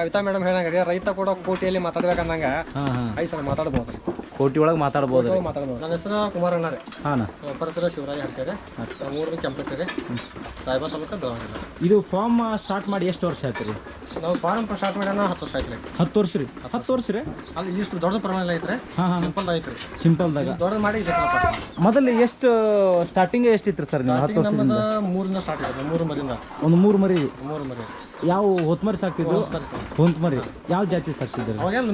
Kavita madam ಹೇಳಂಗ್ರಿ ರೈತ ಕೂಡ ಕೋಟಿಯಲ್ಲಿ ಮಾತಾಡ್ಬೇಕಂದಂಗ ಐದು ಸಲ ಮಾತಾಡ್ಬೋದು. ಕೋಟಿ ಒಳಗೆ ಮಾತಾಡ್ಬೋದು ರೀ. ಮಾತಾಡ್ಬೋದು. ನನ್ನ ಹೆಸರು ಕುಮಾರ್ ಅಣ್ಣ. ರೀ ಹಾಂ ಪರಿಸರ ಶಿವರಾಜ್ ಹಾಕ್ತಾರೆ ಮೂರು ಕೆಂಪಟ್ಟಿ ರೀ. ಸಾಯಿಬಾ ತಾಲೂಕು ಇದು ಫಾರ್ಮ್ ಸ್ಟಾರ್ಟ್ ಮಾಡಿ ಎಷ್ಟು ವರ್ಷ ಆಯ್ತು ರೀ? ನಾವು ಫಾರ್ಮ್ ಸ್ಟಾರ್ಟ್ ಮಾಡ್ಯಾನ ಹತ್ತು ವರ್ಷ ಆಯ್ತು ರೀ. ಹತ್ತು ವರ್ಷ ರೀ. ಹತ್ತು ವರ್ಷ ರೀ? ಅಲ್ಲಿ ಇಷ್ಟು ದೊಡ್ಡ ಪ್ರಮಾಣ ಐತ್ರಿ. ಸಿಂಪಲ್ ಐತ್ರಿ. ಸಿಂಪಲ್ದಾಗ ದೊಡ್ಡದು ಮಾಡಿ ಇದೆ ಮೊದಲು ಎಷ್ಟು ಸ್ಟಾರ್ಟಿಂಗ್ ಎಷ್ಟಿತ್ತು ಸರ್ ನೀವು ಹತ್ತು ವರ್ಷ ನಮ್ಮದು ಮೂರಿಂದ ಸ್ಟಾರ್ಟ್ ಇದೆ ಮೂರು ಮರಿಂದ ಒಂದು ಮೂರು ಮರಿ. ಮೂರು ಮರಿ. ಯಾವ ಹೊತ್ಮರಿ ಸಾಕ್ತಿದ್ರು? ಹೊತ್ಮರಿ. ಮರಿ ಯಾವ ಜಾತಿ ಸಾಕ್ತಿದ್ರು? ಅವಾಗೆಲ್ಲ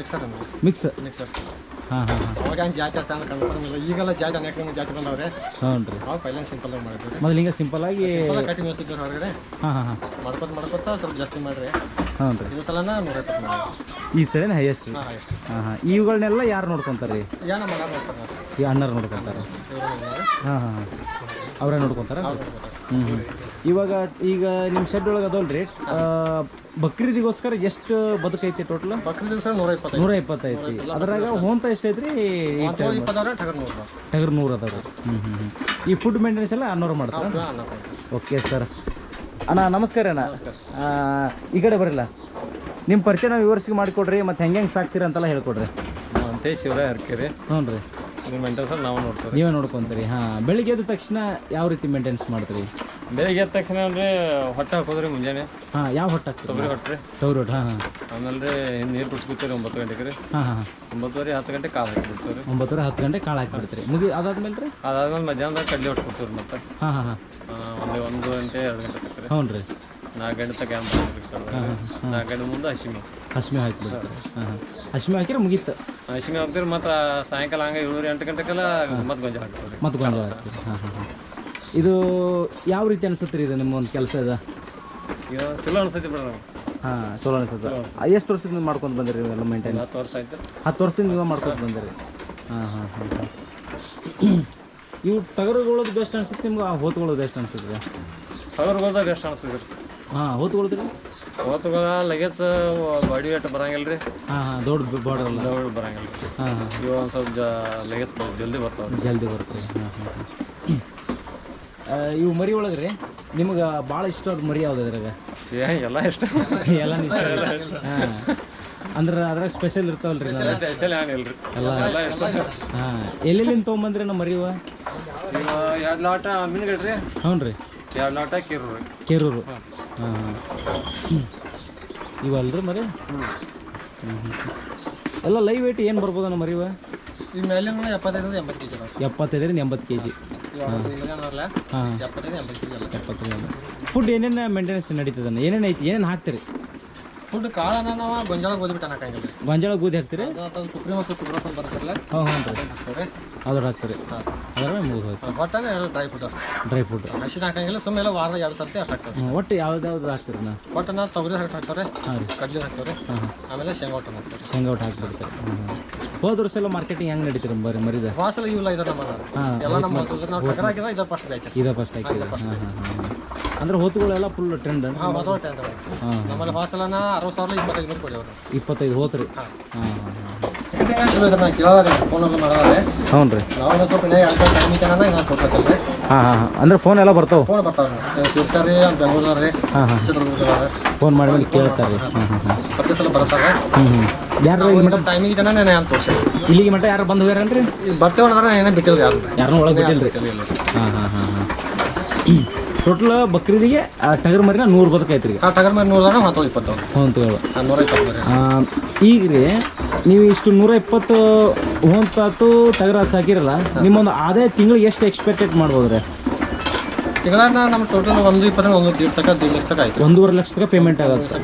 ಮಿಕ್ಸರ್ ಮಿಕ್ಸ್ ಮಿಕ್ಸರ್ ಹಾಂ ಹಾಂ ಹಾಂ. ಅವಾಗ ಜಾತಿ ಅರ್ಥ ಅಂದ್ರೆ ಇಲ್ಲ ಈಗೆಲ್ಲ ಜಾತಿ ಅನೇಕ ಜಾತಿ ಬಂದವ್ರೆ. ಹ್ಞೂ ರೀ ಅವಾಗ ಪೈಲೆ ಸಿಂಪಲ್ ಆಗಿ ಮಾಡಿದ್ವಿ ಮೊದಲು ಹಿಂಗೆ ಸಿಂಪಲ್ ಆಗಿ ಕಟ್ಟಿ ಮೇಯಿಸ್ತಿದ್ರು ಹೊರಗಡೆ. ಹಾಂ ಹಾಂ ಹಾಂ. ಮಾಡ್ಕೊತ ಮಾಡ್ಕೊತ ಸ್ವಲ್ಪ ಜಾಸ್ತಿ ಮಾಡ್ರಿ. ಹ್ಞೂ ರೀ ಇದು ಸಲನ ಮಾಡಿ ಈ ಸಲನ ಹೈಯೆಸ್ಟ್ ರೀ? ಹಾಂ ಹಾಂ ಇವುಗಳನ್ನೆಲ್ಲ ಯಾರು ನೋಡ್ಕೊತಾರೆ ರೀ ಮಗ ನೋಡ್ತಾರೆ ಈ ಅಣ್ಣರು ನೋಡ್ಕೊತಾರೆ. ಹಾಂ ಹಾಂ ಹಾಂ. ಅವರೇ ನೋಡ್ಕೊತಾರ? ಹ್ಞೂ ಹ್ಞೂ ಇವಾಗ ಈಗ ನಿಮ್ಮ ಶೆಡ್ ಒಳಗೆ ಅದಲ್ರಿ ಬಕ್ರೀದಿಗೋಸ್ಕರ ಎಷ್ಟು ಬದುಕೈತಿ ಟೋಟಲ್ ನೂರ ಇಪ್ಪತ್ತೈತಿ ಅದ್ರಾಗ ಹೋಂತ ಎಷ್ಟೈತ್ರಿ? ಟಗರ್ ನೂರು ಅದಾವ ಹ್ಞೂ ಹ್ಞೂ ಹ್ಞೂ ಈ ಫುಡ್ ಮೇಂಟೆನೆನ್ಸ್ ಎಲ್ಲ ಅನ್ನೋರು ಮಾಡ್ತಾರೆ? ಓಕೆ ಸರ್ ಅಣ್ಣ ನಮಸ್ಕಾರ ಅಣ್ಣ. ಈ ಕಡೆ ಬರಲ್ಲ. ನಿಮ್ಮ ಪರಿಚಯ ನಾವು ವಿವರಿಸಿ ಮಾಡಿಕೊಡ್ರಿ ಮತ್ತು ಹೆಂಗೆ ಹೆಂಗೆ ಸಾಕ್ತೀರ ಅಂತೆಲ್ಲ ಹೇಳ್ಕೊಡ್ರಿ. ಅಂತೆ ಶಿವರಾಯ ಹರ್ಕೆರೆ. ಹ್ಞೂ ರೀ ನಾವು ನೋಡ್ತೀವಿ. ನೀವೇ ನೋಡ್ಕೊಂತೀರಿ. ಹಾಂ ಬೆಳಿಗ್ಗೆ ಎದ್ದ ತಕ್ಷಣ ಯಾವ ರೀತಿ ಮೇಂಟೆನ್ಸ್ ಮಾಡ್ತೀರಿ? ಬೆಳಿಗ್ಗೆ ಎದ್ದ ತಕ್ಷಣ ಅಂದ್ರೆ ಹೊಟ್ಟೆ ಹಾಕೋದ್ರಿ ಮುಂಜಾನೆ. ಹಾಂ ಯಾವ ಹೊಟ್ಟೆ ತೊಗರಿ ಹೊಟ್ಟೆ ತೊಗರಿ ಹೊಟ್ಟೆ ಹಾಂ ಹಾಂ. ಆಮೇಲೆ ನೀರು ಕುಡಿಸ್ಕೊತೀರಿ ಒಂಬತ್ತು ಗಂಟೆಗೆ ರೀ ಹಾಂ ಹಾಂ. ಒಂಬತ್ತುವರೆ ಹತ್ತು ಗಂಟೆ ಕಾಲು ಹಾಕಿಬಿಡ್ತೀವಿ ಒಂಬತ್ತುವರೆ ಹತ್ತು ಗಂಟೆ ಕಾಳು ಹಾಕಿಬಿಡ್ತೀರಿ ಮುಗಿ ಅದಾದ್ಮೇಲೆ ರೀ ಅದಾದ್ಮೇಲೆ ಮಧ್ಯಾಹ್ನದಾಗ ಕಡ್ಲೆ ಹೊಟ್ಟು ಕೊಡ್ತೀವಿ ಮತ್ತೆ. ಹಾಂ ಹಾಂ ಹಾಂ. ಒಂದು ಒಂದು ಗಂಟೆ ಎರಡು ಗಂಟೆ ತಕ್ಕ ರೀ. ಹ್ಞೂ ರೀ ನಾಲ್ಕು ಗಂಟೆ ತಕ್ಕ ನಾಲ್ಕು ಗಂಟೆ ಮುಂದೆ ಹಸಿಮಿ ಹಶ್ಮಿ ಹಾಕಿ ಹಾಂ ಹಾಂ. ಮುಗಿತ್ತು ಹಾಕಿದ್ರೆ ಮುಗೀತು. ಹಸಿಮೆ ಹಾಕ್ತೀರಿ ಮತ್ತು ಸಾಯಂಕಾಲ ಹಂಗೆ ಏಳುವರೆ ಎಂಟು ಗಂಟೆಗೆಲ್ಲ ಮತ್ತೆ ಗೊಂಜಾಳ ಹಾಕ್ತಾರೆ ಮತ್ತು ಗೊಂಜಾಳ ಹಾಕ್ತೀರಿ ಹಾಂ ಹಾಂ ಹಾಂ. ಇದು ಯಾವ ರೀತಿ ಅನಿಸುತ್ತೆ ರೀ ಇದು ನಿಮ್ಮ ಒಂದು ಕೆಲಸ ಇದೆ? ಚಲೋ ಅನಿಸುತ್ತೆ ಬಿಡ್ರಿ ಹಾಂ ಚಲೋ ಅನಿಸುತ್ತೆ. ಎಷ್ಟು ವರ್ಷದಿಂದ ಮಾಡ್ಕೊಂಡು ಬಂದಿರಿ ಎಲ್ಲ ಮೇಂಟೈನ್ ಹತ್ತು ವರ್ಷ ಆಯ್ತು. ಹತ್ತು ವರ್ಷದಿಂದ ನೀವು ಮಾಡ್ಕೊಂಡು ಬಂದಿರಿ. ಹಾಂ ಹಾಂ ಹಾಂ ಹಾಂ. ಇವು ಟಗರುಗಳದ್ದು ಬೆಸ್ಟ್ ಅನಿಸುತ್ತೆ ನಿಮ್ಗೆ ಹೋತ್ಕೊಳ್ಳೋದು ಬೆಸ್ಟ್ ಅನಿಸುತ್ತೆ. ತಗರುಗಳ್ದಾಗ ಬೆಸ್ಟ್ ರೀ ಹಾಂ ಹೋತ್ಕೊಳ್ತೀರಿ ಅವತ್ತುಗಳ ಲಗೇಜ್ ಬಾಡಿ ವೇಟ್ ಬರಂಗಿಲ್ಲ ರೀ ಹಾಂ ಹಾಂ ದೊಡ್ಡ ಬಾರ್ಡರ್ ಅಲ್ಲ. ದೌಡ್ ಬರಂಗಿಲ್ಲ ಹಾಂ ಹಾಂ. ಇವು ಒಂದು ಸ್ವಲ್ಪ ಜ ಲಗೇಜ್ ಜಲ್ದಿ ಬರ್ತಾವೆ ಜಲ್ದಿ ಬರ್ತವೆ ಹಾಂ ಹಾಂ ಇವು ಮರಿ ಒಳಗೆ ರೀ ನಿಮ್ಗೆ ಭಾಳ ಇಷ್ಟವಾದ ಮರಿ ಯಾವ್ದು ಅದ್ರಾಗ? ಏ ಎಲ್ಲ ಇಷ್ಟ. ಎಲ್ಲ ಹಾಂ. ಅಂದ್ರೆ ಅದ್ರಾಗ ಸ್ಪೆಷಲ್ ಇರ್ತಾವಲ್ರಿ ಸ್ಪೆಷಲ್ ಏನಿಲ್ಲ ರೀ ಎಲ್ಲ ಎಲ್ಲ ಇಷ್ಟ. ಹಾಂ. ಎಲ್ಲೆಲ್ಲಿಂದ ತೊಗೊಂಬಂದ್ರಿ ನಮ್ಮ ಮರಿವ ಎರಡು ಲಾಟ ಮೀನುಗಡ್ರಿ ಹ್ಞೂ ರೀ ಎರಡು ಲಾಟ ಕೇರೂರು. ಹಾಂ ಇವಲ್ರಿ ಮರಿ? ಎಲ್ಲ ಲೈವ್ ವೇಟ್ ಏನು ಬರ್ಬೋದು ನಮ್ಮ ಮರಿವ ಈ ಮೇಲೆ ಎಪ್ಪತ್ತೈದು ಎಂಬತ್ತು ಕೆ ಜಿ ಎಪ್ಪತ್ತೈದರಿಂದ ಎಂಬತ್ತು ಕೆ ಜಿ ಹಾಂ. ಎಪ್ಪತ್ತೈದು ಎಂಬತ್ತು ಕೆ ಜಿ ಫುಡ್ ಏನೇನು ಮೇಂಟೆನೆನ್ಸ್ ನಡೀತದನ್ನ ಏನೇನು ಐತಿ? ಏನೇನು ಹಾಕ್ತೀರಿ? ಫುಡ್ ಕಾಳನ್ನ ನಾವು ಗೊಂಜಾಳ ಗೋದ್ಬಿಟ್ಟು ಹಾಕಂಗಿಲ್ಲ ರೀ ಗೊಂಜಾಳ ಗೋಧಿ ಹಾಕ್ತೀರಿ? ಅದು ಸುಪ್ರೀಂ ಮತ್ತು ಸುಬ್ರಸ್ ಅಂತ ಬರ್ತಾರಲ್ಲ? ಹಾಂ ಹ್ಞೂ ರೀ ಹಾಕ್ತಾರೆ. ಅದ್ರ ಹಾಕ್ತೀರಿ. ಅದರ ಮುಗಿದು ಒಟ್ಟಾಗ ಎಲ್ಲ ಡ್ರೈ ಫುಡ್ ಡ್ರೈ ಫುಡ್ ಹಸಿದ ಹಾಕಂಗಿಲ್ಲ ಸುಮ್ಮನೆ ಎಲ್ಲ ವಾರದ ಎರಡು ಸರ್ತಿ ಹಾಕ್ತಾರೆ. ಒಟ್ಟು ಯಾವ್ದು ಹಾಕ್ತೀರಿ ನಾ ಒಟ್ಟು ನಾವು ತೊಗರಿ ಹಾಕಿ ಹಾಕ್ತಾರೆ ಹಾಂ ರೀ. ಕಡ್ಲಿ ಹಾಕ್ತಾರೆ ಆಮೇಲೆ ಶೇಂಗಾ ಒಟ್ಟು ಹಾಕ್ತಾರೆ. ಶೇಂಗಾ ಒಟ್ಟು ಹಾಕ್ಬಿಡ್ತಾರೆ ಹೋದ ವರ್ಷ ಎಲ್ಲ ಮಾರ್ಕೆಟಿಂಗ್ ಹೆಂಗೆ ನಡೀತೀರಿ ಬರೀ ಮರಿದ? ವಾಸಲ ಇವೆಲ್ಲ ಇದಾರೆ ನಮ್ಮ ಎಲ್ಲ ನಮ್ಮ ನಾವು ಟಗರ್ ಇದ ಫಸ್ಟ್ ಬ್ಯಾಚ್ ಇದ ಫಸ್ಟ್ ಹಾಕಿದ್ರೆ ಹಾಂ ಹಾಂ ಹಾಂ. ಅಂದ್ರೆ ಹೋತುಗಳೆಲ್ಲ ಫುಲ್ ಟ್ರೆಂಡ್ ಹಾಂ ಮೊದಲ ಟೈಮ್ ಹಾಂ ನಮ್ಮಲ್ಲಿ ಅರವತ್ತು ಸಾವಿರ ಇಪ್ಪತ್ತೈದು ನೂರು ಕೊಡಿ ಅವರು. ಇಪ್ಪತ್ತೈದು ಹೋತ್ರಿ. ಹಾಂ. ಚಲೋ ಕೇಳೋರಿ ಫೋನ್ ಎಲ್ಲ ಮಾಡೋರೆ ಹ್ಞೂ ರೀ. ನಾವು ಸ್ವಲ್ಪ ಟೈಮ್ ಇದ್ದಾನ ಹಾಂ ಅಂದ್ರೆ ಫೋನ್ ಎಲ್ಲ ಬರ್ತಾವೆ? ಫೋನ್ ಬರ್ತಾವೆ ಶಿರ್ಸಾರಿ ಬೆಂಗಳೂರು ರೀ ಹಾಂ ಫೋನ್ ಮಾಡಿ ಕೇಳ್ತಾರೆ. ಹಾಂ ಹಾಂ ಹಾಂ ಪ್ರತಿ ಸಲ ಬರ್ತಾರೆ ಹ್ಞೂ ಹ್ಞೂ ಯಾರು ಇಲ್ಲಿ ಮಟ್ಟ ಟೈಮಿಗೆ ಇದ್ದಾನೆ ನಾನು ಅಂತ ತೋರಿಸಿ. ಇಲ್ಲಿಗೆ ಮಟ್ಟ ಯಾರು ಬಂದು ಹೋಗ್ಯಾರನ್ರಿ? ಬರ್ತೇವೆ ಹೊಡೆದ್ರೆ ಏನೋ ಬಿಟ್ಟಿಲ್ಲ ಯಾರು ಯಾರನ್ನೂ ಒಳಗೆ ಬಿಟ್ಟಿಲ್ಲ ರೀ ಹಾಂ ಹಾಂ ಹಾಂ ಹಾಂ. ಟೋಟಲ್ ಬಕ್ರೀದಿಗೆ ಆ ಟಗರ್ ಮರಿನ ನೂರು ಬದುಕೈತ್ರಿ ಐತ್ರಿ. ಆ ಟಗರ್ ಮರಿ ನೂರು ಜನ ಇಪ್ಪತ್ತು. ಹೊಂತಗಳು ನೂರ ಇಪ್ಪತ್ತು ಈಗ ರೀ ನೀವು ಇಷ್ಟು ನೂರ ಇಪ್ಪತ್ತು ಹೋಂತಾತು ಟಗರ ಸಾಕಿರಲ್ಲ ನಿಮ್ಮೊಂದು ಅದೇ ತಿಂಗಳು ಎಷ್ಟು ಎಕ್ಸ್ಪೆಕ್ಟೆಡ್ ಮಾಡ್ಬೋದು ರೀ? ತಿಂಗಳನ್ನ ನಮ್ಮ ಟೋಟಲ್ ಒಂದು ಇಪ್ಪತ್ತರಿಂದ ಒಂದು ದೀಡ್ ತನಕ ದೀಡ್ ಲಕ್ಷ ತನಕ ಆಯ್ತು. ಒಂದೂವರೆ ಲಕ್ಷ ತನಕ ಪೇಮೆಂಟ್ ಆಗುತ್ತೆ.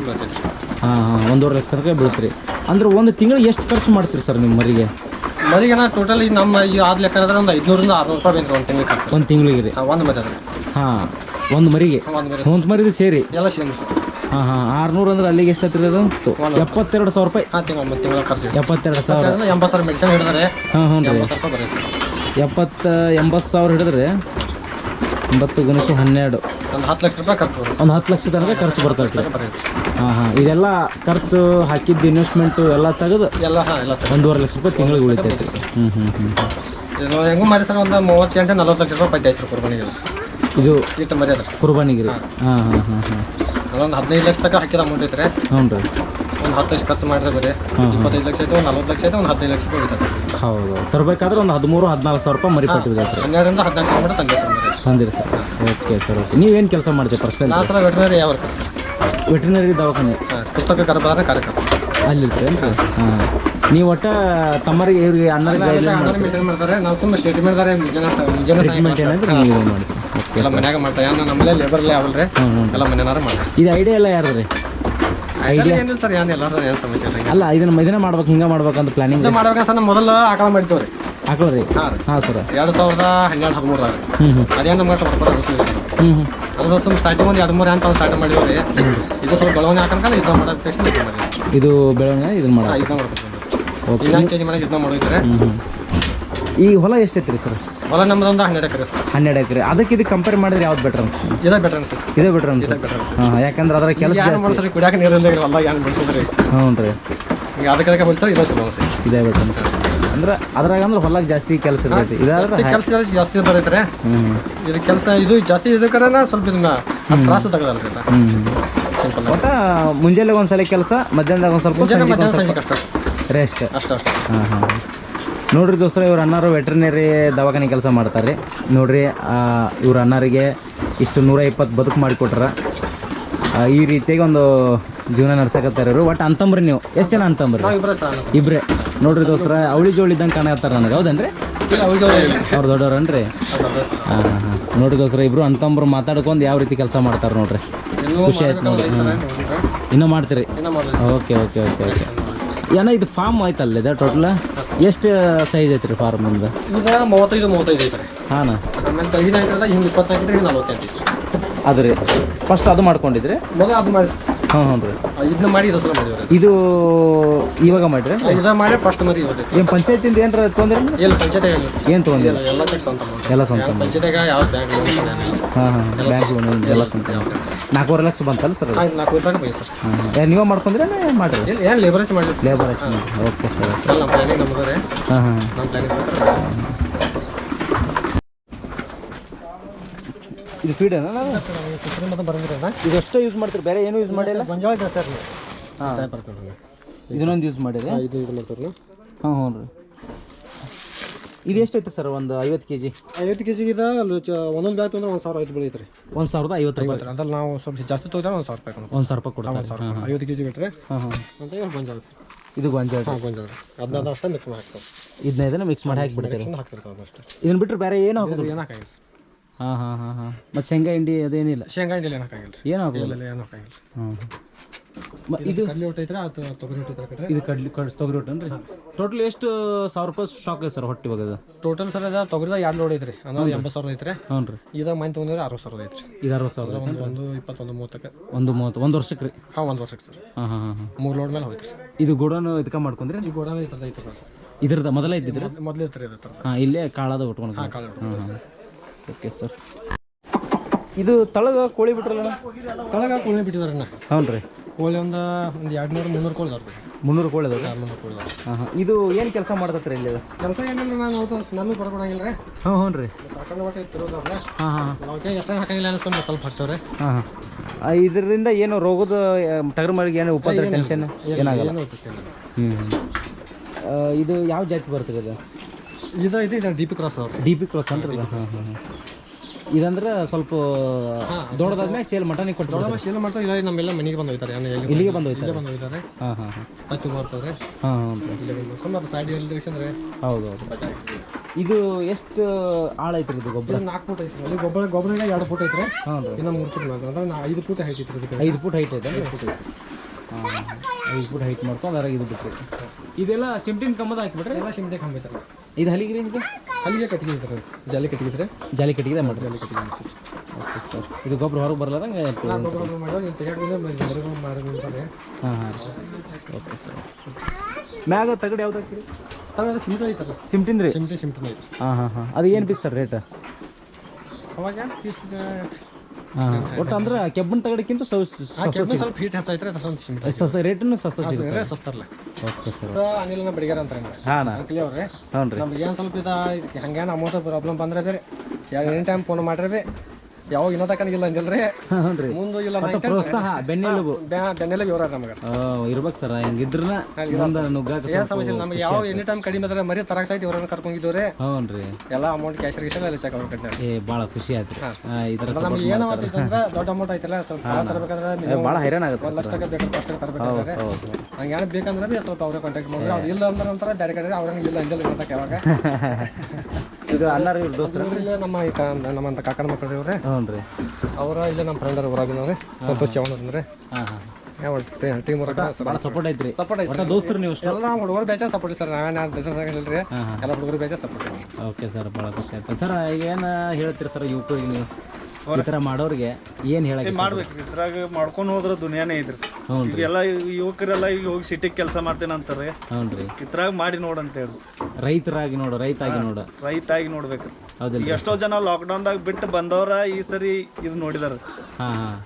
ಹಾಂ ಹಾಂ ಒಂದೂವರೆ ಲಕ್ಷ ತನಕ ಬೀಳ್ತೀರಿ. ಅಂದ್ರೆ ಒಂದು ತಿಂಗಳು ಎಷ್ಟು ಖರ್ಚು ಮಾಡ್ತೀರಿ ಸರ್ ನಿಮ್ಮ ಮರಿಗೆ? ಮರಿಗೆ ನಾ ಟೋಟಲ್ ಈಗ ನಮ್ಮ ಈ ಆದ ಲೆಕ್ಕ ಅಂದ್ರೆ ಒಂದು ಐದುನೂರಿಂದ ಆರುನೂರು ರೂಪಾಯಿ ಬೇಕು ಒಂದು ತಿಂಗಳಿಗೆ ಖರ್ಚು. ಒಂದು ತಿಂಗಳಿಗೆ ರೀ. ಆ, ಒಂದು ಮರಿ ಅದ್ರಿ ಹಾಂ. ಒಂದು ಮರಿಗೆ? ಒಂದು ಮರಿ ಒಂದು ಮರಿದು ಸೇರಿ? ಎಲ್ಲ ಹಾ ಹಾಂ ಹಾಂ. ಆರುನೂರು ಅಂದ್ರೆ ಅಲ್ಲಿಗೆ ಎಷ್ಟು ಹತ್ತಿರ ಅದು ಎಪ್ಪತ್ತೆರಡು ಸಾವಿರ ರೂಪಾಯಿ. ಹಾಂ ತಿಂಗಳು ಒಂದು ತಿಂಗಳ ಖರ್ಚು ಎಪ್ಪತ್ತೆರಡು ಸಾವಿರ. ಎಂಬತ್ತು ಸಾವಿರ ಮೆಡಿಸಿನ್ ಹಿಡಿದ್ರೆ ಹಾಂ ಹ್ಞೂ ರೀ. ಬರೀ ಸರ್ ಎಪ್ಪತ್ತು ಎಂಬತ್ತು ಸಾವಿರ ಹಿಡಿದ್ರೆ ಒಂಬತ್ತು ಗುಣಿಸು ಹನ್ನೆರಡು. ಒಂದು ಹತ್ತು ಲಕ್ಷ ರೂಪಾಯಿ ಖರ್ಚು ಒಂದು ಹತ್ತು ಲಕ್ಷ ತನಕ ಖರ್ಚು ಬರ್ತಾ ಬರುತ್ತೆ. ಹಾಂ ಹಾಂ. ಇದೆಲ್ಲ ಖರ್ಚು ಹಾಕಿದ್ದು ಇನ್ವೆಸ್ಟ್ಮೆಂಟು ಎಲ್ಲ ತೆಗೆದು ಎಲ್ಲ ಹಾಂ ಎಲ್ಲ. ಒಂದೂವರೆ ಲಕ್ಷ ರೂಪಾಯಿ ತಿಂಗಳಿಗೆ ಉಳಿತೈತೆ. ಹ್ಞೂ ಹ್ಞೂ ಹ್ಞೂ ಹೆಂಗೂ ಮಾಡಿ ಸರ್ ಒಂದು ಮೂವತ್ತೆಂಟು ನಲ್ವತ್ತು ಲಕ್ಷ ರೂಪಾಯಿ ಪಟ್ಟಿ ಹೆಸರು ಕುರ್ಬಾನಿಗೆ ಇದು ಇಟ್ಟು ಮರ್ಯಾದ ಅಷ್ಟೇ ಕುರ್ಬಾನಿಗೆ. ರೀ ಹಾಂ ಹಾಂ ಹಾಂ ಹಾಂ. ಅದೊಂದು ಹದಿನೈದು ಲಕ್ಷ ತನಕ ಹಾಕಿದ ಅಮೌಂಟ್ ಐತ್ರಿ. ಹ್ಞೂ ರೀ. ಒಂದು ಹತ್ತು ಲಕ್ಷ ಖರ್ಚು ಮಾಡಿದ್ರೆ ಬರೀ. ಇಪ್ಪತ್ತೈದು ಲಕ್ಷ ಐತೆ ಒಂದು ನಲ್ವತ್ತು ಲಕ್ಷ ಐತೆ ಒಂದು ಹದಿನೈದು ಲಕ್ಷ ರೂಪಾಯಿ ಸರ್ ಹೌದು. ತರಬೇಕಾದ್ರೆ ಒಂದು ಹದಿಮೂರು ಹದಿನಾಲ್ಕು ಸಾವಿರ ರೂಪಾಯಿ ಮರಿ ಪಟ್ಟಿರ್ತೈತೆ ಸರ್ ಹನ್ನೆರಡರಿಂದ ಹದಿನಾಲ್ಕು ಸಾವಿರ ತಂಗಿ ತಂದೆ ಸರ್. ತಂದಿರಿ ಸರ್. Okay sir okay. ನೀವೇನು ಕೆಲಸ ಮಾಡ್ತೀವಿ ಪ್ರಶ್ನೆ ನಾ ಸಲ ವೆಟನರಿ ಯಾವ ವರ್ಕರ್ ಸರ್? ವೆಟರ್ನರಿ ದವಾಖಾನೆ? ಪುಸ್ತಕ ಕರ್ಬಾರ ಕಾರ್ಯಕ್ರಮ. ಅಲ್ಲಿ ರೀ ಹಾಂ. ನೀವು ಒಟ್ಟ ತಮ್ಮರಿಗೆ ಇವ್ರಿಗೆ ಅನ್ನ ಮಾಡ್ತಾರೆ? ನಾವು ಸುಮ್ಮನೆ ಸ್ಟೇಟ್ಮೆಂಟ್ದಾರೆ ಜನ ಜನ ಮಾಡ್ತೀವಿ ಎಲ್ಲ ಮನ್ಯಾಗ ಮಾಡ್ತಾರೆ ಯಾನ ನಮ್ಮಲ್ಲೇ ಲೇಬರ್ ಅವಲ್ರಿ ಎಲ್ಲ ಮನೆನಾರ ಮಾಡ್ತಾರೆ. ಇದು ಐಡಿಯಾ ಎಲ್ಲ ಯಾರು ರೀ? ಐಡಿಯಾ ಏನಿಲ್ಲ ಸರ್ ಏನು ಏನು ಸಮಸ್ಯೆ ಇಲ್ಲ. ಅಲ್ಲ ಇದನ್ನ ಇದನ್ನ ಮಾಡ್ಬೇಕು ಹಿಂಗೆ ಮಾಡ್ಬೇಕಂತ ಪ್ಲಾನಿಂಗ್ ಇದು. ಮಾಡ್ಬೇಕಾ ಸರ್ ಮೊದಲು ಆಕಳ ಮಾಡ್ತೇವೆ ರೀ. ಹಾಂ ಸರ್. ಎರಡು ಸಾವಿರದ ಹನ್ನೆರಡು ಹದಿಮೂರಾಗ ಹ್ಞೂ ಹ್ಞೂ ಅದೇನು ನಮ್ಮ ಬರ್ತಾರೆ ಹ್ಞೂ ಹ್ಞೂ ಅದು ಸುಮ್ಮನೆ ಸ್ಟಾರ್ಟಿಂಗ್ ಒಂದು ಎರಡು ಮೂರು ಅಂತ ಸ್ಟಾರ್ಟ್ ಮಾಡಿದ್ರಿ ಇದು ಸ್ವಲ್ಪ ಬೆಳವಣಿಗೆ ಹಾಕಂದ್ರೆ ಇದನ್ನ ಮಾಡೋದು ತಕ್ಷಣ ಇದು ಮಾಡಿ ಇದು ಬೆಳವಣಿಗೆ ಇದನ್ನ ಮಾಡ್ಬೇಕು ಚೇಂಜ್ ಈ ಹೊಲ ಎಷ್ಟೈತ್ರಿ ಸರ್? ಹೊಲ ನಮ್ಮದೊಂದು ಹನ್ನೆರಡು ಎಕರೆ ಸರ್. ಹನ್ನೆರಡು ಎಕರೆ. ಅದಕ್ಕೆ ಇದು ಕಂಪೇರ್ ಮಾಡಿದ್ರೆ ಯಾವ್ದು ಬೆಟರ್ ಅನ್ಸುತ್ತೆ? ಇದೇ ಬೆಟರ್ ಅನ್ಸುತ್ತೆ. ಇದೇ ಬೆಟರ್ ಅನ್ಸುತ್ತೆ. ಬೆಟರ್ ಅನ್ಸುತ್ತೆ. ಹಾಂ ಯಾಕಂದ್ರೆ ಅದರ ಕೆಲಸ ಏನು ಮಾಡ್ಸರಿ ಕುಡಿಯಾಕ ನೀರಿಲ್ಲ ಇಲ್ಲ ಹೊಲ ಏನು ಬೆಳೆಸಿದ್ರಿ? ಹ್ಞೂ ರೀ. ಈಗ ಅದಕ್ಕೆ ಅದಕ್ಕೆ ಬೆಳೆಸೋ ಇದೇ ಚಲೋ ಅನ್ಸುತ್ತೆ. ಇದೇ ಬೆಟರ್ ಅನ್ಸುತ್ತೆ. ಅಂದ್ರೆ ಅದ್ರಾಗ ಅಂದ್ರೆ ಹೊಲಕ್ಕೆ ಜಾಸ್ತಿ ಕೆಲಸ ಇರ್ತೈತಿ. ಇದಾದ್ರೆ ಕೆಲಸ ಜಾಸ್ತಿ ಬರೈತ್ರೆ. ಇದು ಕೆಲಸ ಇದು ಜಾಸ್ತಿ ಇದಕ್ಕರನ ಸ್ವಲ್ಪ ಇದನ್ನ ತ್ರಾಸು ತಗದಲ್ರಿ ಸಿಂಪಲ್ ಒಟ್ಟ ಮುಂಜಾನೆ ಒಂದ್ಸಲ ಕೆಲಸ ಮಧ್ಯಾಹ್ನದಾಗ ಒಂದು ಒಂದ್ ಸ್ವಲ್ಪ ರೆಸ್ಟ್ ಅಷ್ಟ ಅಷ್ಟ. ಹಾಂ ಹಾಂ. ನೋಡ್ರಿ ದೋಸ್ತರ ಇವ್ರ ಅಣ್ಣಾರು ವೆಟ್ರನರಿ ದವಾಖಾನೆ ಕೆಲಸ ಮಾಡ್ತಾರೆ ನೋಡ್ರಿ ಇವ್ರ ಅಣ್ಣಾರಿಗೆ ಇಷ್ಟು ನೂರ ಇಪ್ಪತ್ತು ಬದುಕು ಮಾಡಿಕೊಟ್ರ. ಈ ರೀತಿಯಾಗಿ ಒಂದು ಜೀವನ ನಡ್ಸಕತ್ತಾರ ಇವರು. ಒಟ್ಟು ಅಂತಂಬ್ರಿ ನೀವು. ಎಷ್ಟು ಜನ ಅಂತಂಬ್ರಿ? ಇಬ್ರೆ ನೋಡ್ರಿ ದೋಸ್ತರ ಅವಳಿ ಜೋಳಿ ಇದ್ದಂಗೆ ಕಾಣತ್ತಾರ ನನಗೆ. ಹೌದೇನ್ರಿ? ಅವ್ರು ದೊಡ್ಡವ್ರನ್ರಿ? ಹಾಂ ಹಾಂ ಹಾಂ. ನೋಡ್ರಿ ದೋಸ್ತರ ಇಬ್ರು ಅಂತಂಬ್ರು ಮಾತಾಡ್ಕೊಂಡು ಯಾವ ರೀತಿ ಕೆಲಸ ಮಾಡ್ತಾರೆ ನೋಡ್ರಿ. ಖುಷಿ ಆಯ್ತು ನೋಡಿ ಇನ್ನೂ ಮಾಡ್ತೀರಿ? Okay okay okay okay. ಏನ ಇದು ಫಾರ್ಮ್ ಆಯ್ತಲ್ಲ ಇದೆ ಟೋಟಲ್ ಎಷ್ಟು ಸೈಜ್ ಐತ್ರಿ ಫಾರ್ಮ್ ಈಗ ಮೂವತ್ತೈದು ಮೂವತ್ತೈದು ಐತ್ರಿ. ಹಾಂ ಆಮೇಲೆ ಐತ್ರದ ಹಿಂಗೆ ಇಪ್ಪತ್ತೈದು ಹಿಂಗೆ ನಲ್ವತ್ತೈದು ಅದು ರೀ ಫಸ್ಟ್ ಅದು ಮಾಡ್ಕೊಂಡಿದ್ರಿ? ಮಗ ಅದು ಮಾಡಿ ಹಾಂ ಹ್ಞೂ ರೀ ಇದನ್ನ ಮಾಡಿ ಇದು ಸಲ ಮಾಡಿವ್ರಿ ಇದು ಇವಾಗ ಮಾಡ್ರಿ ಇದ ಮಾಡಿ ಫಸ್ಟ್ ಮರಿ ಇವತ್ತು ಏನು ಪಂಚಾಯತಿಂದ ಏನಾರ ತೊಂದ್ರೆ ಎಲ್ಲಿ ಪಂಚಾಯತ್ ಇಲ್ಲ ಏನು ತೊಗೊಂಡ್ರಿ ಇಲ್ಲ? ಎಲ್ಲ ಚೆಕ್ ಸ್ವಂತ ಎಲ್ಲ ಸ್ವಂತ ಪಂಚಾಯತ್ಯಾಗ ಯಾವ ಬ್ಯಾಂಕ್ ಲೋನ್ ಹಾಂ ಹಾಂ ಬ್ಯಾಂಕ್ ಎಲ್ಲ ಸ್ವಂತ ನಾಲ್ಕೂವರೆ ಲಕ್ಷ ಬಂತಲ್ಲ ಸರ್ ನಾಲ್ಕು ರೂಪಾಯಿ ಬೈ ಸರ್. ಹಾಂ ನೀವೇ ಮಾಡ್ಕೊಂಡ್ರೆ ಮಾಡಿರಿ? ಏನು ಲೇಬರ್ ಲೇಬರೇಜ್ ಮಾಡಿ ಲೇಬರ್ ಓಕೆ ಸರ್ ಎಲ್ಲ ನಮ್ಮ ಪ್ಲಾನಿಂಗ್ ನಮ್ಮದು ರೀ ಹಾಂ ಹಾಂ. ನಮ್ಮ ಪ್ಲಾನಿಂಗ್ ಇದು ಫೀಡ್ ಮತ್ತೆ ಬರಂಗಿಲ್ಲ ಇದು ಎಷ್ಟು ಯೂಸ್ ಮಾಡ್ತೀರಿ? ಬೇರೆ ಏನು ಯೂಸ್ ಮಾಡಿಲ್ಲ? ಗೊಂಜಾಳ ಜಾಸ್ತಿ ರೀ ಹಾಂ. ಇದನ್ನೊಂದು ಯೂಸ್ ಮಾಡಿರಿ? ಇದು ಇದು ಮಾಡ್ತಾರೆ ಹಾಂ ಹ್ಞೂ ರೀ. ಇದು ಎಷ್ಟೈತೆ ಸರ್ ಒಂದು ಐವತ್ತು ಕೆ ಜಿ ಐವತ್ತು ಕೆ ಜಿಗೆ ಇದು ಒಂದೊಂದು ಬ್ಯಾಗ್ ತೊಂದ್ರೆ ಒಂದು ಸಾವಿರ ಐದು ಬೆಳೀತ್ರಿ ಒಂದು ಸಾವಿರದ ಐವತ್ತು ರೂಪಾಯಿ. ಅದ್ರಲ್ಲಿ ನಾವು ಸ್ವಲ್ಪ ಜಾಸ್ತಿ ತೊಗೊಂಡ್ರೆ ಒಂದು ಸಾವಿರ ರೂಪಾಯಿ ಒಂದು ಸಾವಿರ ರೂಪಾಯಿ ಕೊಡ್ತಾರೆ. ಸಾವಿರ ಐವತ್ತು ಕೆ ಜಿ ಬಿಟ್ಟರೆ ಹಾಂ ಹಾಂ. ಅಂತ ಹೇಳಿ ಗೊಂಜಾಳ ಇದು ಗೊಂಜಾಳ. ಹಾಂ ಗೊಂಜಾಳ. ಅದನ್ನ ಅಷ್ಟೇ ಮಿಕ್ಸ್ ಮಾಡಿ ಹಾಕ್ತಾರೆ ಇದನ್ನ ಇದನ್ನ ಮಿಕ್ಸ್ ಮಾಡಿ ಹಾಕಿಬಿಡ್ತೀರಿ? ಚೆಂದ ಹಾಕ್ತಿರ್ತಾವೆ ಅಷ್ಟೇ. ಇದನ್ನ ಬಿಟ್ಟರೆ ಬೇರೆ ಏನು ಹಾಕೋದು ಏನು ಹಾಕಾಗಿಲ್ಲ ಹಾಂ ಹಾಂ ಹಾಂ ಹಾಂ. ಮತ್ತು ಶೇಂಗಾ ಹಿಂಡಿ ಅದೇನಿಲ್ಲ? ಶೇಂಗಾ ಹಿಂಡಿ ಏನು ಹಾಕಂಗಿಲ್ಲ ರೀ ಏನು ಹಾಕೋದು ಇಲ್ಲ ಏನು ಹಾಕಾಗಿಲ್ಲ ಹಾಂ ಇದು ಕಡ್ಲಿ ಐತ್ರ ಅದು ತೊಗರಿ ಹೊಟ್ಟೈತ್ರಿ ಕಟ್ರೆ ಇದು ಕಡ್ಲಿ ಕಡ್ ತೊಗರಿ ಒಟ್ಟನ್ರಿ ಟೋಟಲ್ ಎಷ್ಟು ಸಾವಿರ ರೂಪಾಯಿ ಸ್ಟಾಕ್ ಐತೆ ಸರ್ ಹೊಟ್ಟೆ ಇವಾಗ ಅದು ಟೋಟಲ್ ಸರ್ ಅದು ತೊಗರಿದಾಗ ಎರಡು ಲೋಡ್ ಐತ್ರಿ. ಅನ್ನೋದು ಎಂಬತ್ತು ಸಾವಿರ ಐತ್ರಿ. ಹ್ಞೂ ರೀ. ಇದಾಗ ಮೈನ್ ತೊಗೊಂಡ್ರೆ ಅರವತ್ತು ಸಾವಿರ ಐತ್ರಿ. ಇದು ಅರವತ್ತು ಸಾವಿರ ಒಂದು ಒಂದು ಇಪ್ಪತ್ತೊಂದು ಮೂವತ್ತಕ್ಕೆ. ಒಂದು ಮೂವತ್ತು ಒಂದು ವರ್ಷಕ್ಕೆ ರೀ? ಹಾಂ ಒಂದು ವರ್ಷಕ್ಕೆ ಸರ್. ಹಾಂ ಹಾಂ ಹಾಂ ಮೂರು ಲೋಡ್ ಮೇಲೆ ಹೋಯ್ತು ಸರ್. ಇದು ಗೋಡನ್ ಇದಕ್ಕೆ ಮಾಡ್ಕೊಂಡ್ರಿ? ಈ ಗೋಡನ್ ಥರದ ಐತೆ ಸರ್. ಇದ್ರದ್ದು ಮೊದಲೇ ಇದ್ದಿದ್ರೆ? ಮೊದಲೇ ಇದು ಥರದ ಹಾಂ ಇಲ್ಲೇ ಕಾಳದ ಉಟ್ಕೊಂಡು ಹಾಂ ಕಾಳು ಹಾಂ ಹಾಂ ಓಕೆ ಸರ್. ಇದು ತಳಗ ಕೋಳಿ ಬಿಟ್ರಲ್ಲ? ತಳಗ ಕೋಳಿ ಬಿಟ್ಟಿದಾರೆ ಅಣ್ಣ. ಹ್ಞೂ ರೀ. ಕೋಳಿ ಒಂದು ಒಂದು ಎರಡು ನೂರು ಮುನ್ನೂರು ಕೋಳಿ ಅದಾವೆ ಮುನ್ನೂರು ಕೋಳಿ ಅದಾವೆ ಮುನ್ನೂರು ಕೋಳಿ ಹಾಂ ಹಾಂ ಇದು ಏನು ಕೆಲಸ ಮಾಡ್ತತ್ರಿ ಇಲ್ಲಿ? ಕೆಲಸ ಏನಿಲ್ಲ ನಾನು ಅವತ್ತು ಸ್ಮೆಲ್ಲು ಬರ್ಕೊಡಂಗಿಲ್ಲ ರೀ ಹ್ಞೂ ಹ್ಞೂ ರೀ. ಸಾಕಂಡು ತಿರೋದವ್ರೆ ಹಾಂ ಹಾಂ ಅವಕ್ಕೆ ಎಷ್ಟೇ ಹಾಕಂಗಿಲ್ಲ ಅನಿಸ್ಕೊಂಡು ಸ್ವಲ್ಪ ಹಾಕ್ತವ್ರೆ. ಹಾಂ ಹಾಂ. ಇದರಿಂದ ಏನು ರೋಗದ ಟಗರ್ ಮರಿಗೆ ಏನು ಉಪದ್ರ ಟೆನ್ಷನ್ ಏನಾಗಲ್ಲ? ಹ್ಞೂ ಇದು ಯಾವ ಜಾತಿ ಬರ್ತದೆ ಇದು ಇದು ಇದು ಪಿ ಕ್ರಾಸ್ ಅವ್ರು ಡಿ ಪಿ ಕ್ರಾಸ್ ಅಂದ್ರೆ ಹಾಂ ಹಾಂ ಇದಂದ್ರೆ ಸ್ವಲ್ಪ ದೊಡ್ಡದಾದ್ಮೇಲೆ ಸೇಲ್ ಮಟನಿಗೆ ಕೊಡ್ತಾರೆ ದೊಡ್ಡ ಸೇಲ್ ಮಾಡ್ತಾ ಇಲ್ಲ ನಮ್ಮೆಲ್ಲ ಮನೆಗೆ ಬಂದು ಹೋಯ್ತಾರೆ ಎಲ್ಲಿ ಇಲ್ಲಿಗೆ ಬಂದು ಹೋಯ್ತಾರೆ ಇಲ್ಲೇ ಬಂದು ಹೋಯ್ತಾರೆ ಹಾಂ ಹಾಂ. ಹಾಂ ತತ್ತಿ ಮಾಡ್ತವ್ರೆ ಹಾಂ ಹಾಂ ಇಲ್ಲೇ ಬಂದು ಸುಮ್ಮನೆ ಸೈಡ್ ಎಲ್ಲಿ ಅಂದ್ರೆ ಹೌದು ಹೌದು. ಇದು ಎಷ್ಟು ಆಳ ಐತ್ರಿ ಇದು ಗೊಬ್ಬರ? ಇದು ನಾಲ್ಕು ಫೂಟ್ ಐತ್ರಿ. ಅದು ಗೊಬ್ಬರ ಗೊಬ್ಬರ ಎರಡು ಫೂಟ್ ಐತ್ರಿ. ಹಾಂ ಇನ್ನು ಮೂರು ಫೂಟ್ ಮಾಡ್ತಾರೆ ಅಂದ್ರೆ ನಾ ಐದು ಫೂಟ್ ಹೈಟ್ ಐತ್ರಿ ಐದು ಫುಟ್ ಹೈಟ್ ಐತೆ. ಫುಟ್ ಹೈಟ್ ಮಾಡ್ಕೊಂಡು ಅದ್ರಾಗ ಇದು ಬಿಟ್ರಿ ಇದೆಲ್ಲ ಸಿಮ್ಟಿನ ಕಂಬದ ಹಾಕಿಬಿಟ್ರೆ ಎಲ್ಲ ಸಿಮ್ಟೆ ಕಂಬ ಇದೆ ಇದು ಹಲಿಗೆ ಇದು ಹಲಿಗೆ ಕಟ್ಟಿಗೆ ಇದ್ರೆ ಜಾಲಿ ಕಟ್ಟಿಗೆ ಐತ್ರಿ ಜಾಲಿ ಕಟ್ಟಿಗೆ ಮಾಡ್ರಿ. ಜಾಲಿ ಕಟ್ಟಿಗೆ ಅನ್ಸಿ ಓಕೆ ಸರ್. ಇದು ಗೊಬ್ಬರ ಹೊರಗೆ ಬರಲಾರಂಗೆ ಹಾಂ ಹಾಂ ಓಕೆ ಸರ್. ಮ್ಯಾಗ ತಗಡು ಯಾವ್ದು ಹಾಕಿರಿ ತಗಡ ಸಿಮ್ಟು ಐತಲ್ಲ ಸಿಮ್ಟಿನ ರೀ? ಸಿಮ್ಟೆ ಸಿಮ್ಟಿನ ಐತ್ರಿ ಹಾಂ ಹಾಂ ಹಾಂ. ಅದು ಏನು ಬಿ ಸರ್ ರೇಟ್ ಅವಾಗ ಪೀಸ್ ಒಟ್ಟು ಅಂದ್ರೆ ಕೆಬ್ಬನ್ ತಗಡಕ್ಕಿಂತ ಸ್ವಲ್ಪ ಹೀಟ್ ಹೆಚ್ಚೈತ್ರಿ ಸಸ ರೇಟನ್ನು ಸಸ್ತ ಸಿಗುತ್ತೆ. ಸಸ್ತರ್ಲ ಓಕೆ ಸರ್. ಅನಿಲ್ನ ಬೆಳಿಗಾರ ಅಂತ ಹಾಂ ಅವ್ರಿ. ಹ್ಞೂ ರೀ. ನಮ್ಗೆ ಏನು ಸ್ವಲ್ಪ ಇದ ಹಂಗೇನು ಅಮೌಂಟ್ ಪ್ರಾಬ್ಲಮ್ ಬಂದ್ರೆ ಬೇರೆ. ಎನಿ ಟೈಮ್ ಫೋನ್ ಮಾಡ್ರಿ. ಬಿ ಯಾವಾಗ ಇನ್ನೂ ತಕನಿಲ್ಲ ಅಂದಿಲ್ರಿ? ಹ್ಞೂ ರೀ ಇಲ್ಲ ಒಟ್ಟು ಪ್ರೋತ್ಸಾಹ ಬೆನ್ನೆಲುಬು. ಬೆನ್ನೆಲುಬು ಇವ್ರ ನಮಗೆ. ಇರ್ಬೇಕು ಸರ್ ಹಿಂಗಿದ್ರನ ಮುಂದೆ ನುಗ್ಗಾಕ ಏನು ಸಮಸ್ಯೆ ನಮ್ಗೆ ಯಾವ ಎನಿ ಟೈಮ್ ಕಡಿಮೆ ಆದ್ರೆ ಮರಿ ತರಕ್ ಸಹಿತ ಇವ್ರನ್ನ ಕರ್ಕೊಂಡಿದ್ದವ್ರೆ ಹ್ಞೂ ರೀ ಎಲ್ಲ ಅಮೌಂಟ್ ಕ್ಯಾಶ್ ಗಿಶ್ ಎಲ್ಲ ಚೆಕ್ ಅವ್ರ ಏ ಭಾಳ ಖುಷಿ ಆಯ್ತು ಈ ಥರ ನಮ್ಗೆ ಏನು ಅಂದ್ರೆ ದೊಡ್ಡ ಅಮೌಂಟ್ ಐತಲ್ಲ ಸ್ವಲ್ಪ ಕಾಳ ತರಬೇಕಾದ್ರೆ ಭಾಳ ಹೈರಾಣ ಆಗುತ್ತೆ ಒಂದು ಲಕ್ಷ ಬೇಕಾದ್ರೆ ಬೇಕು ಅಷ್ಟೇ ತರಬೇಕಾದ್ರೆ. ಹಂಗೆ ಏನು ಬೇಕಂದ್ರೆ ಸ್ವಲ್ಪ ಅವ್ರೇ ಕಾಂಟ್ಯಾಕ್ಟ್ ಮಾಡಿದ್ರೆ ಅವ್ರು ಇಲ್ಲ ಅಂದ್ರೆ ಒಂಥರ ಬೇರೆ ಕಡೆ ಅವ್ರಂಗೆ ಇಲ್ಲ ಅಂದಿಲ್ಲ ಇರ್ತಕ್ಕೆ ಯಾವಾಗ. ಇದು ಅಣ್ಣಾರ ಇವ್ರ ದೋಸ್ತರ. ಇಲ್ಲೇ ನಮ್ಮ ಈ ಕಾ- ನಮ್ಮಂತ ಕಾಕನ ಮಕ್ಕಳು ಇವ್ರೆ ಹ್ಞೂ ರೀ. ಅವರ ಇಲ್ಲೇ ನಮ್ಮ ಫ್ರೆಂಡರ್ ಊರಾಗಿನವ್ರೆ. ಸಂತೋಷ್ ಚವನ್ ಅಂದ್ರೆ ಹಾಂ ಹಾಂ. ಟೀಮ್ ಭಾಳ ಸಪೋರ್ಟ್ ಐತ್ರಿ. ಸಪೋರ್ಟ್ ಒಟ್ಟು ದೋಸ್ತರು ನೀವು ಅಷ್ಟು? ಎಲ್ಲ ಹುಡುಗರು ಬೇಜ ಸಪೋರ್ಟ್ ಸರ್. ನಾವೇನು ಇಲ್ರಿ ಹಾಂ ಹಾಂ. ಎಲ್ಲ ಹುಡುಗರು ಬೇಜ ಸಪೋರ್ಟ್ ಓಕೆ ಸರ್ ಭಾಳ ಖುಷಿ ಆಯ್ತು. ಸರ್ ಏನು ಹೇಳ್ತೀರಿ ಸರ್ ಯುವಕರಿಗೆ ನೀವು? ಈ ಥರ ಮಾಡೋರಿಗೆ ಏನು ಹೇಳಕ್ಕೆ ಮಾಡ್ಬೇಕ್ರಿ ಇದ್ರಾಗ ಮಾಡ್ಕೊಂಡು ಹೋದ್ರ ದುನಿಯಾನೇ ಹ್ಞೂ ಈಗ ಎಲ್ಲ ಯುವಕರೆಲ್ಲ ಈಗ ಹೋಗಿ ಸಿಟಿಗೆ ಕೆಲಸ ಮಾಡ್ತೇನೆ ಅಂತಾರೆ. ಹ್ಞೂ ರೀ ಇದ್ರಾಗ ಮಾಡಿ ನೋಡಂತ ಹೇಳಿ. ರೈತರಾಗಿ ನೋಡು ರೈತಾಗಿ ನೋಡು. ರೈತಾಗಿ ನೋಡ್ಬೇಕ್ರಿ ಹೌದಿಲ್ಲ ಎಷ್ಟೋ ಜನ ಲಾಕ್ಡೌನ್ದಾಗ ಬಿಟ್ಟು ಬಂದವ್ರ ಈ ಸರಿ ಇದು ನೋಡಿದಾರ. ಹಾಂ ಹಾಂ.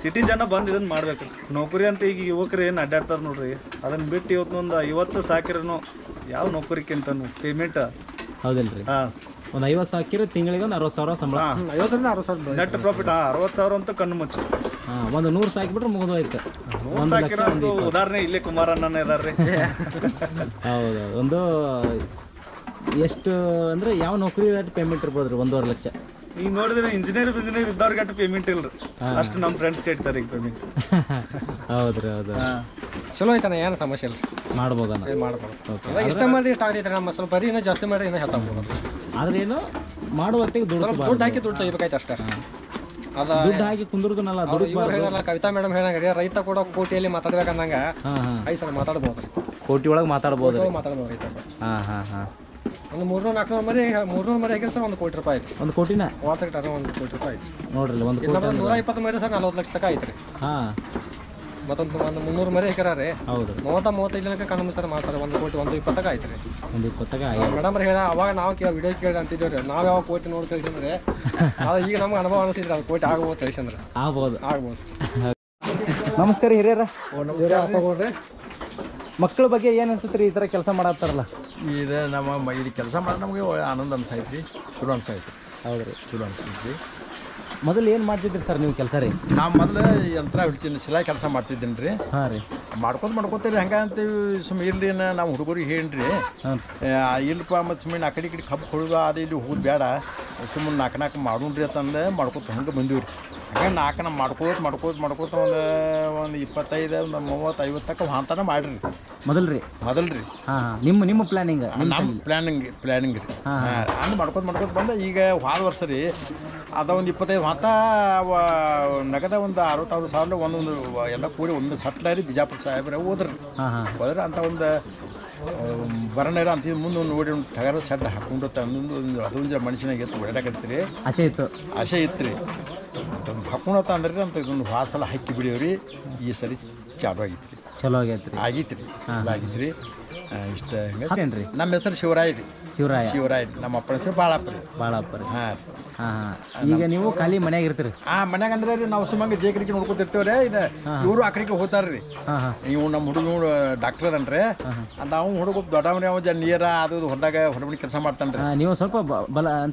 ಸಿಟಿ ಜನ ಬಂದು ಇದನ್ನ ಮಾಡ್ಬೇಕು. ನೌಕರಿ ಅಂತ ಈಗ ಯುವಕರು ಏನು ಅಡ್ಡಾಡ್ತಾರ ನೋಡ್ರಿ. ಅದನ್ನ ಬಿಟ್ಟು ಇವತ್ತೊಂದು ಐವತ್ತು ಸಾಕಿರನು ಯಾವ ನೌಕರಿಕ್ಕಿಂತನು ಪೇಮೆಂಟ್ ಹೌದಿಲ್ರಿ. ಹಾಂ. ಒಂದು ಐವತ್ತು ಸಾವಿರ ತಿಂಗಳಿಗೆ ಒಂದು ಅರವತ್ತು ಸಾವಿರ ಸಂಬಳ. ಐವತ್ತರಿಂದ ಅರವತ್ತು ಸಾವಿರ ನೆಟ್ ಪ್ರಾಫಿಟ್ ಅರವತ್ತು ಸಾವಿರ ಅಂತ ಕಣ್ಣು ಮುಚ್ಚಿ. ಹಾಂ ಒಂದು ನೂರು ಸಾಕಿಬಿಟ್ರೆ ಮುಗಿದು ಹೋಯ್ತು ಒಂದು ಲಕ್ಷ ಸಾಕಿರೋ ಒಂದು ಉದಾಹರಣೆ ಇಲ್ಲೇ ಕುಮಾರಣ್ಣನ ಇದಾರ್ರಿ. ಹೌದು ಒಂದು ಎಷ್ಟು ಅಂದರೆ ಯಾವ ನೌಕರಿ ಪೇಮೆಂಟ್ ಇರ್ಬೋದು ರೀ ಒಂದೂವರೆ ಲಕ್ಷ. ಈಗ ನೋಡಿದ್ರೆ ಇಂಜಿನಿಯರ್ ಇಂಜಿನಿಯರ್ ಇದ್ದವ್ರಿಗೆ ಅಷ್ಟು ಪೇಮೆಂಟ್ ಇಲ್ರಿ. ಅಷ್ಟು ನಮ್ಮ ಫ್ರೆಂಡ್ಸ್ ಕೇಳ್ತಾರೆ ಈಗ ಪೇಮೆಂಟ್ ಹೌದು. ರೀ ಹೌದು ಚಲೋ ಐತನ ಏನು ಸಮಸ್ಯೆ ಇಲ್ಲ. ಮಾಡ್ಬೋದಣ್ಣ. ಮಾಡ್ಬೋದು. ಇಷ್ಟ ಮಾಡಿ ಇಷ್ಟ ಆಗೈತೆ ನಮ್ಮ ಸ್ವಲ್ಪ ಬರೀ ಇನ್ನೂ ಜಾಸ್ತಿ ಮಾಡಿ ಇನ್ನೂ ಹೆಚ್ಚಾಗ್ಬೋದು. ಆದ್ರೆ ಏನು ಮಾಡುವ ಹೊತ್ತಿಗೆ ದುಡ್ಡು ಹಾಕಿ ದುಡ್ಡು ತೆಗಿಬೇಕಾಯ್ತು ಅಷ್ಟೇ. ಅದ ದುಡ್ಡು ಹಾಕಿ ಕುಂದ್ರದನಲ್ಲ ದುಡ್ಡು ಇವ್ರು ಹೇಳಲ್ಲ ಕವಿತಾ ಮೇಡಮ್ ಹೇಳಂಗ ರೈತ ಕೂಡ ಕೋಟಿಯಲ್ಲಿ ಮಾತಾಡ್ಬೇಕನ್ನಂಗ ಐದು ಸಲ ಮಾತಾಡ್ಬೋದು. ಕೋಟಿ ಒಳಗೆ ಮಾತಾಡ್ಬೋದು ರೀ. ಮಾತಾಡ್ಬೋದು ರೈತ ಹಾಂ ಹಾಂ ಹಾಂ. ಒಂದು ಮೂರ್ನೂರು ನಾಲ್ಕುನೂರು ಮರಿ ಮೂರ್ನೂರು ಮರಿ ಹಾಕಿದ್ರೆ ಸರ್ ಒಂದು ಕೋಟಿ ರೂಪಾಯಿ ಆಯ್ತು ಒಂದು ಕೋಟಿನ? ಒಂದು ಕೋಟಿ ರೂಪಾಯಿ ಆಯ್ತು ನೋಡ್ರಿ ಒಂದು ನೂರ ಇಪ್ಪತ್ತು ಮರಿ ಸರ್ ನಲ್ವತ್ತು ಲಕ್ಷ ತನಕ ಐತ್ರಿ ಹಾಂ. ಮತ್ತೊಂದು ಒಂದು ಮುನ್ನೂರು ಮರಿ ಹಾಕ್ಯಾರ ರೀ. ಹೌದು. ಮೂವತ್ತ ಮೂವತ್ತೈದು ಜನಕ್ಕೆ ಕಣ್ಣು ಸರ್ ಮಾಡ್ತಾರೆ. ಒಂದು ಕೋಟಿ ಒಂದು ಇಪ್ಪತ್ತಾಗ ಆಯ್ತು ರೀ. ಒಂದು ಇಪ್ಪತ್ತಾಗ ಮೇಡಮ್ ಹೇಳ ಅವಾಗ ನಾವು ಕೇಳಿ ವಿಡಿಯೋ ಕೇಳಿ ಅಂತಿದ್ದೇವೆ ರೀ. ನಾವು ಯಾವ ಕೋಟಿ ನೋಡಿ ಕಳಿಸಂದ್ರೆ ಅದು ಈಗ ನಮ್ಗೆ ಅನುಭವ ಅನಿಸಿದ್ರೆ ಅದು ಕೋಟಿ ಆಗ್ಬೋದು ಕಳಿಸಂದ್ರೆ ಆಗ್ಬೋದು. ಆಗ್ಬೋದು. ನಮಸ್ಕಾರ ಹಿರಿಯರ. ಮಕ್ಕಳ ಬಗ್ಗೆ ಏನು ಅನ್ಸುತ್ತೆ ರೀ ಈ ಥರ ಕೆಲಸ ಮಾಡತ್ತಾರಲ್ಲ? ಇದು ನಮ್ಮ ಮ- ಇಲ್ಲಿ ಕೆಲಸ ಮಾಡಿ ನಮಗೆ ಒಳ್ಳೆ ಆನಂದ ಅನ್ಸೈತ್ರಿ ಚಲೋ ಅನ್ಸೈತಿ ಹೌದು ರೀ ಚಲೋ ಅನ್ಸೈತ್ರಿ ಮೊದಲು ಏನು ಮಾಡ್ತಿದ್ರಿ ಸರ್ ನೀವು ಕೆಲಸ ರೀ? ನಾ ಮೊದಲು ಯಂತ್ರ ಹಿಡ್ತೀನಿ ಸಿಲಾಯಿ ಕೆಲಸ ಮಾಡ್ತಿದ್ದೀನಿ ರೀ. ಹಾಂ ರೀ. ಮಾಡ್ಕೊತ ಮಾಡ್ಕೊತೀರಿ ಹಂಗೆ ಅಂತೀವಿ ಸುಮ್ಮ ಇರ್ಲಿ ನಾ ನಾವು ಹುಡುಗರಿಗೆ ಹೇಳ್ರಿ. ಹಾಂ. ಇಲ್ಲಪ್ಪ ಮತ್ತು ಸುಮ್ಮನೆ ಆ ಕಡೆ ಈ ಕಡೆ ಕಬ್ಬು ಹೊಡೆದು ಅದು ಇಲ್ಲಿ ಹೋಗೋದು ಬೇಡ. ಸುಮ್ಮನೆ ನಾಲ್ಕು ನಾಲ್ಕು ಮಾಡೋಣ್ರಿ ಅಂತಂದು ಮಾಡ್ಕೊತ ಹಂಗೆ ಬಂದೀವಿ ರೀ ಹಂಗೆ ನಾಲ್ಕನ ಮಾಡ್ಕೋತ ಮಾಡ್ಕೋತ ಮಾಡ್ಕೋತ ಒಂದು ಒಂದು ಇಪ್ಪತ್ತೈದು ಒಂದು ಮೂವತ್ತು ಐವತ್ತು ತನಕ ಮಾಡ್ರಿ ಮಾಡಿರಿ. ಮೊದಲು ರೀ? ಮೊದಲು ರೀ. ಹಾಂ ಹಾಂ. ನಿಮ್ಮ ನಿಮ್ಮ ಪ್ಲ್ಯಾನಿಂಗ್ ನಮ್ಮ ಪ್ಲ್ಯಾನಿಂಗ್ ಪ್ಲ್ಯಾನಿಂಗ್ ರೀ. ಹಂಗೆ ಮಾಡ್ಕೊತ ಮಾಡ್ಕೊತ ಬಂದ. ಈಗ ಹೋದ ವರ್ಷ ರೀ ಅದ ಒಂದು ಇಪ್ಪತ್ತೈದು ಮಾತ ನಗದ ಒಂದು ಅರವತ್ತಾರು ಸಾವಿರ ಒಂದೊಂದು ಎಲ್ಲ ಕೂಡಿ ಒಂದು ಸಟ್ಲರಿ ಬಿಜಾಪುರ ಸಾಹೇಬ್ರೆ ಹೋದ್ರಿ. ಹೋದ್ರೆ ಅಂತ ಒಂದು ಬರಣೇರ ಅಂತ ಮುಂದೆ ಒಂದು ನೋಡಿ ಒಂದು ಟಗರ ಸೆಡ್ ಹಾಕೊಂಡು ತಂದೊಂದು ಒಂದು ಅದೊಂದು ಮನುಷ್ಯನಾಗ ಎತ್ತು ಓಡಾಡಕತ್ತೀರಿ ಆಸೆ ಇತ್ತು. ಆಸೆ ಇತ್ತು ರೀ ಹಾಕೊಂಡು ಹಾಕೊಂಡತ್ತ ಅಂದ್ರೆ ಅಂತ ಇದೊಂದು ಭಾಳ ಸಲ ಹಾಕಿ ಬಿಡೀವ್ರಿ ಈ ಸರಿ ಚಾಲು ಆಗಿತ್ತು ರೀ ಚಲೋ ಆಗೈತ್ರಿ. ರೀ ಆಗೈತೆ ರೀ ಆಗೈತೆ ರೀ ಇಷ್ಟ ನಮ್ಮ ಹೆಸರು ಶಿವರಾಯ್ ರೀ. ಶಿವರಾಯ. ಶಿವರಾಯ್ ನಮ್ಮ ಅಪ್ಪನ ಹೆಸರು ಬಾಳಪ್ಪ ರೀ. ಬಾಳಪ್ಪ ರೀ. ಹಾಂ ಹಾಂ ಹಾಂ. ಈಗ ನೀವು ಖಾಲಿ ಮನ್ಯಾಗ ಇರ್ತೀರಿ? ಆ ಮನ್ಯಾಗ ಅಂದ್ರೆ ರೀ ನಾವು ಸುಮ್ಮನೆ ಜೇಕರಿಗೆ ನೋಡ್ಕೊತಿರ್ತೇವ್ರಿ ಇದು ಇವರು ಆ ಹೋಗ್ತಾರೆ ಹೋಗ್ತಾರ ರೀ. ನೀವು ಹಾಂ. ಇವು ನಮ್ಮ ಹುಡುಗ ಡಾಕ್ಟರ್ ಅದನ್ರಿ ಅಂತ ಅವ್ನು ಹುಡುಗ ದೊಡ್ಡವನೇ ಅವ ಜನ ನೀರ ಅದು ಹೊಲದಾಗ ಹೊರಬಡಿ ಕೆಲಸ ಮಾಡ್ತಾನೆ ರೀ. ನೀವು ಸ್ವಲ್ಪ ಬ- ಬಲ